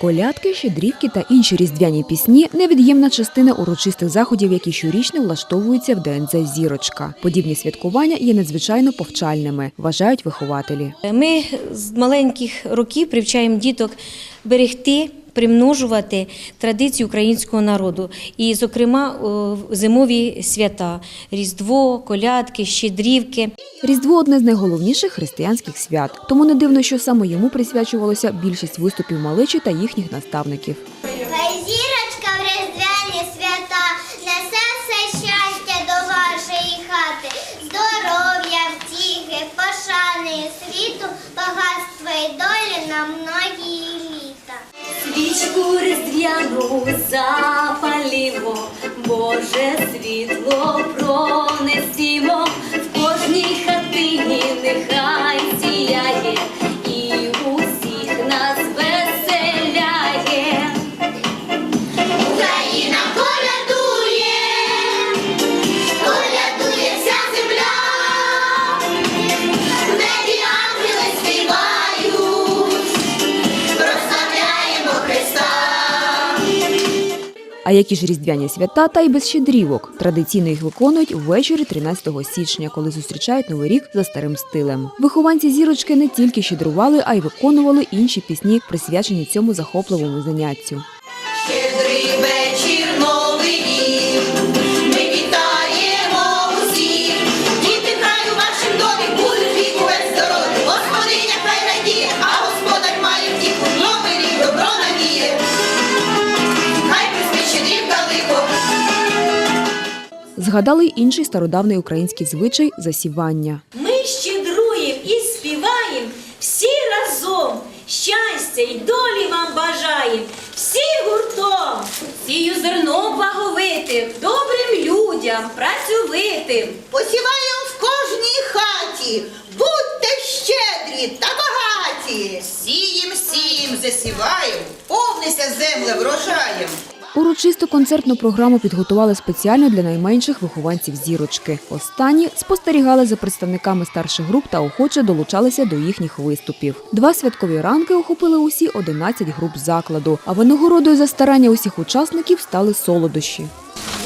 Колядки, щедрівки та інші різдвяні пісні невід'ємна частина урочистих заходів, які щорічно влаштовуються в ДНЗ Зірочка. Подібні святкування є надзвичайно повчальними, вважають вихователі. Ми з маленьких років привчаємо діток берегти. Примножувати традиції українського народу, і, зокрема, зимові свята Різдво, колядки, щедрівки. Різдво одне з найголовніших християнських свят, тому не дивно, що саме йому присвячувалося більшість виступів малечі та їхніх наставників. Зірочка в різдвяні свята несе все щастя до вашої хати, здоров'я, втіхи, пошани світу, багатства і долі на многі літа. Свічку різдвяну запалімо, Боже світло пронесімо, А які ж різдвяні свята та й без щедрівок. Традиційно їх виконують ввечері 13 січня, коли зустрічають новий рік за старим стилем. Вихованці зірочки не тільки щедрували, а й виконували інші пісні, присвячені цьому захопливому заняттю. Згадали й інший стародавний український звичай засівання. Ми щедруємо і співаємо всі разом. Щастя й долі вам бажаємо, всі гуртом. Сію зерно благовитим, добрим людям, працьовитим. Посіваємо в кожній хаті. Будьте щедрі та багаті. Сієм, сієм, засіваєм, повнися земля врожаєм. Урочисту концертну програму підготували спеціально для найменших вихованців зірочки. Останні спостерігали за представниками старших груп та охоче долучалися до їхніх виступів. Два святкові ранки охопили усі 11 груп закладу. А винагородою за старання усіх учасників стали солодощі.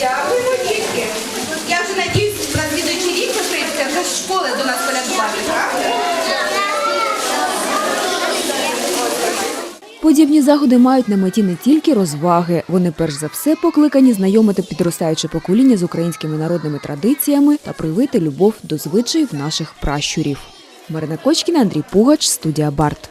Дякуємо, дітки. Я вже надіюсь, на слідуючий рік ви прийдете вже з школи до нас колядувати, Подібні заходи мають на меті не тільки розваги, вони перш за все покликані знайомити підростаюче покоління з українськими народними традиціями та привити любов до звичаїв наших пращурів. Марина Кочкіна, Андрій Пугач, студія Барт.